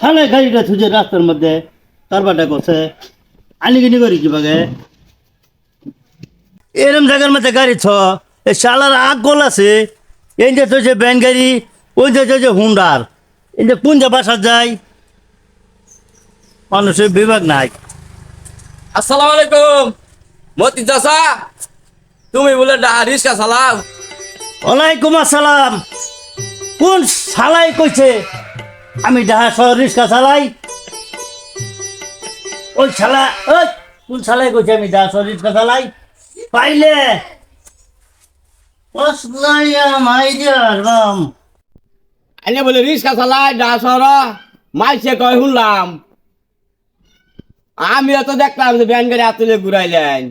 সালে গাড়িটা থুজে রাস্তার মধ্যে কারবারটা করছে। আনিগিনি করি কি বাগে? এরম জায়গার মধ্যে গাড়ি ছ এ শালার আগ গোল আছে। এই যে যে ব্যান গাড়ি ওই যে যে হুন্ডার এই যে কোন যে বাসা যায়? মানুষের বিভাগ নাই। আসসালামু আলাইকুম। মতি চাচা তুমি বলে ডা- রিক্সা চালাও। ওয়ালাইকুম আসসালাম। কোন শালাই কইছে? আমি ডাহা শহর রিক্সা চালাই ওই শালা ওই কোন শালাই কইছে আমি ডাহা শহর রিক্সা চালাই? পাইলে বাম আইনে বলে রিক্সা চালাই ডা শহর মাইসে কয় শুনলাম। আমি তো দেখলাম যে ব্যান গাড়ি আতুলে ঘুরাইলেন।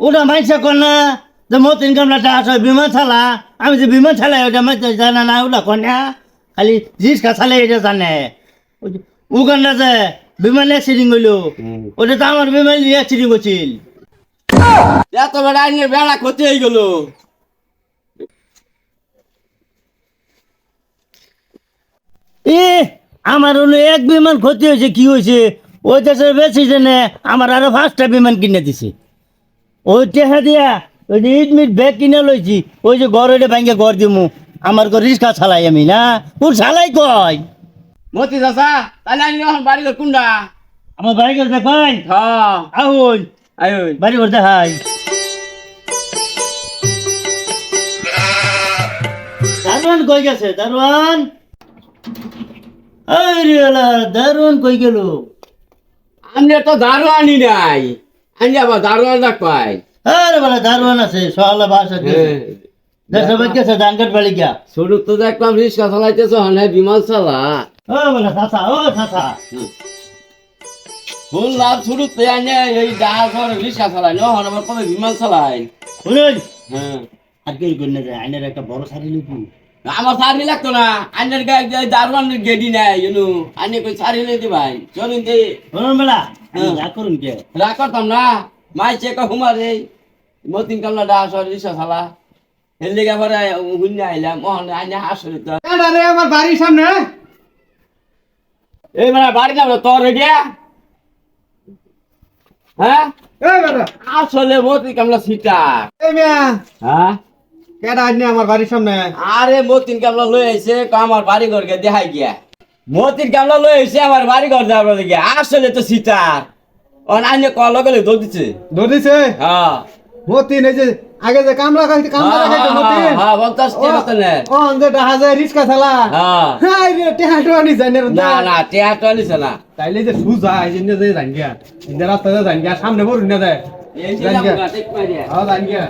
ওটা মাইসা কর না যে মতিন কামলা ডাহা শহর বিমান চালা আমি যে বিমান চালাই ওটা মাইতে জানা না ওটা কন্যা খালি রিক্সা চালাই এটা জানে। উগান্ডা যে বিমান অ্যাক্সিডেন্ট হইল ওটা তো আমার বিমান অ্যাক্সিডেন্ট হচ্ছিল এত বেড়া আইনের বেড়া ক্ষতি হয়ে গেল। এ আমার হলো এক বিমান ক্ষতি হয়েছে কি হয়েছে? ওই দেশে বেশি জেনে আমার আরও পাঁচটা বিমান কিনে দিছে। ওই টেহা দিয়া ওই যে ইট মিট ব্যাগ কিনে লইছি ওই যে ঘর ওইটা ভাঙ্গে ঘর দিমু। আমার ঘর রিক্সা চালাই আমি না? ওর চালাই কয় মতি চাচা তাহলে আইনি এখন বাড়ি ঘর কোনটা আমার বাড়ি ঘর দেখাই। হ্যাঁ আহুন আয়ুন বাড়ি ঘর দেখাই। দারোয়ান কই গেছে? আলা, দারোয়ান কই গেল? আমি তো দারু আনি নাই। আনি আবার দারু আনা পাই আরে বলে দারোয়ান আছে সকালে বাসা হ্যাঁ। ছোট তো দেখলাম রিক্সা চালাইতেছ হনে বিমান চালা। ও বলে চাচা ও চাচা। শুনলাম শুরুতে আনে এই শহরে রিক্সা চালাই ন হন আবার কবে বিমান চালাই? শুনুন। হ্যাঁ। আর কি করে না যায় আইনের একটা বড় শাড়ি লুকু আমার শাড়ি লাগতো না আন্নের গায়ে দারুয়ান গেডি নাই ইউনু। আন্নে কই শাড়ি লই দিবাই চলুন দে। শুনুন বেলা হ্যাঁ। যা করুন কে রাগ করতাম না মাই চেক হুমার রে মতিন কামলা শহরে রিক্সা চালা। লেগে পরে হুন্নে আইলাম। মোহন আইনে আসলে তো। আরে আমার বাড়ির সামনে। এই মানে বাড়ি যাব তোর রেডিয়া হ্যাঁ? আসলে কামলা সিটা হ্যাঁ? কেডা আইনি আমার বাড়ির সামনে? আরে মতিন কামলা লই আইছে? আমার বাড়ি ঘর কে দেখাই গিয়া। মতিন কামলা লই আইছে? আমার বাড়ি ঘর যাবার গিয়া। আসলে তো সীতা অন আইনে কল গলে দৌড় দিছে ধরিছে হ্যাঁ। মতিন এই যে আগে যে কামলা খাইতে কামলা হ্যাঁ, খাইতে হ্যাঁ, মতিন হ্যাঁ, পঞ্চাশ টাকা বেতনের। ও আন্দে ডাহা যায় রিস্কা থালা হ্যাঁ। হ্যাঁ রে টেহাটো আনি জানের না না টেহাটো আনি আনিছে না। তাইলে যে সুজা এই যে যে জান এই যে রাস্তা জান সামনে বড় না দেয় এই যে জান ঠিক মারিয়া। হ্যাঁ জান গিয়া